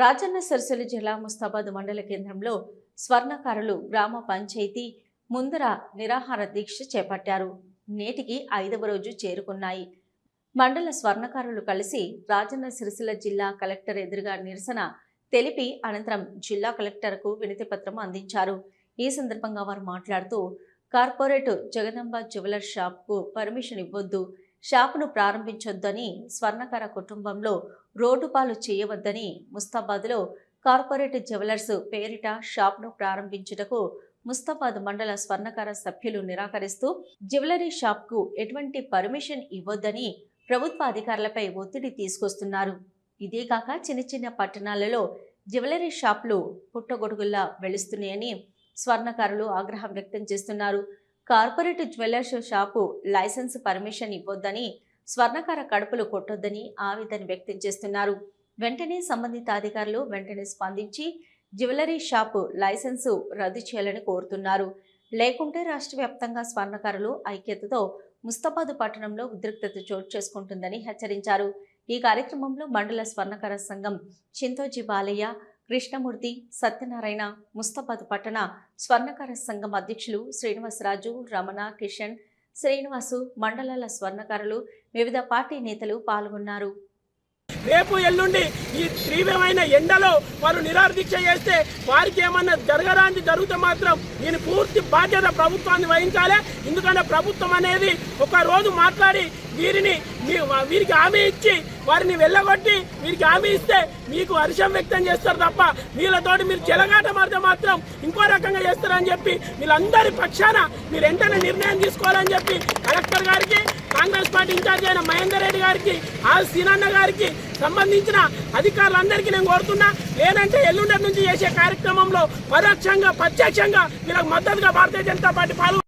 రాజన్న సిరిసిల్ల జిల్లా ముస్తాబాద్ మండల కేంద్రంలో స్వర్ణకారులు గ్రామ పంచాయతీ ముందర నిరాహార దీక్ష చేపట్టారు. నేటికి ఐదవ రోజు చేరుకున్నాయి. మండల స్వర్ణకారులు కలిసి రాజన్న సిరిసిల్ల జిల్లా కలెక్టర్ ఎదురుగా నిరసన తెలిపి అనంతరం జిల్లా కలెక్టర్కు వినతిపత్రం అందించారు. ఈ సందర్భంగా వారు మాట్లాడుతూ కార్పొరేట్ జగదంబ జ్యువెలర్ షాప్కు పర్మిషన్ ఇవ్వొద్దు. షాపును ప్రారంభించొద్దని స్వర్ణకార కుటుంబంలో రోడ్డుపాలు చేయవద్దని ముస్తాబాద్లో కార్పొరేట్ జ్యువెలర్స్ పేరిట షాప్ను ప్రారంభించుటకు ముస్తాబాద్ మండల స్వర్ణకార సభ్యులు నిరాకరిస్తూ జ్యువెలరీ షాప్కు ఎటువంటి పర్మిషన్ ఇవ్వొద్దని ప్రభుత్వ అధికారులపై ఒత్తిడి తీసుకొస్తున్నారు. ఇదేగాక చిన్న చిన్న పట్టణాలలో జ్యువెలరీ షాపులు పుట్టగొడుగుల్లా వెలుస్తున్నాయని స్వర్ణకారులు ఆగ్రహం వ్యక్తం చేస్తున్నారు. Corporate jewellers shop licence permission ఇవ్వొద్దని స్వర్ణకార కడుపులు కొట్టొద్దని ఆవేదన వ్యక్తం చేస్తున్నారు. వెంటనే సంబంధిత అధికారులు వెంటనే స్పందించి జ్యువెలరీ షాపు లైసెన్సు రద్దు చేయాలని కోరుతున్నారు. లేకుంటే రాష్ట్ర వ్యాప్తంగా స్వర్ణకారులు ఐక్యతతో ముస్తాబాద్ పట్టణంలో ఉద్రిక్తత చోటు చేసుకుంటుందని హెచ్చరించారు. ఈ కార్యక్రమంలో మండల స్వర్ణకార సంఘం చింతోజీ బాలయ్య కృష్ణమూర్తి సత్యనారాయణ ముస్తాబాద్ పట్టణ స్వర్ణకార సంఘం అధ్యక్షులు శ్రీనివాసరాజు రమణ కిషన్ శ్రీనివాసు మండలాల స్వర్ణకారులు వివిధ పార్టీ నేతలు పాల్గొన్నారు. రేపు ఎల్లుండి ఈ తీవ్రమైన ఎండలో వారు నిరాదీక్ష చేస్తే వారికి ఏమన్నా జరగరాంది జరిగితే మాత్రం దీని పూర్తి బాధ్యత ప్రభుత్వాన్ని వహించాలి. ఎందుకంటే ప్రభుత్వం అనేది ఒక రోజు మాట్లాడి వీరిని వీరికి హామీ ఇచ్చి వారిని వెళ్ళగొట్టి వీరికి హామీ ఇస్తే మీకు హర్షం వ్యక్తం చేస్తారు తప్ప వీళ్ళతోటి మీరు చెలగాట మారితే మాత్రం ఇంకో రకంగా చేస్తారని చెప్పి వీళ్ళందరి పక్షాన మీరు వెంటనే నిర్ణయం తీసుకోవాలని చెప్పి కలెక్టర్ గారికి కాంగ్రెస్ పార్టీ ఇన్ఛార్జ్ అయిన మహేందర్ రెడ్డి గారికి ఆర్ సీనన్న గారికి సంబంధించిన అధికారులందరికీ నేను కోరుతున్నా లేదంటే ఎల్లుండి నుంచి చేసే కార్యక్రమంలో పరోక్షంగా ప్రత్యక్షంగా వీళ్ళకి మద్దతుగా భారతీయ జనతా పార్టీ పాల్గొ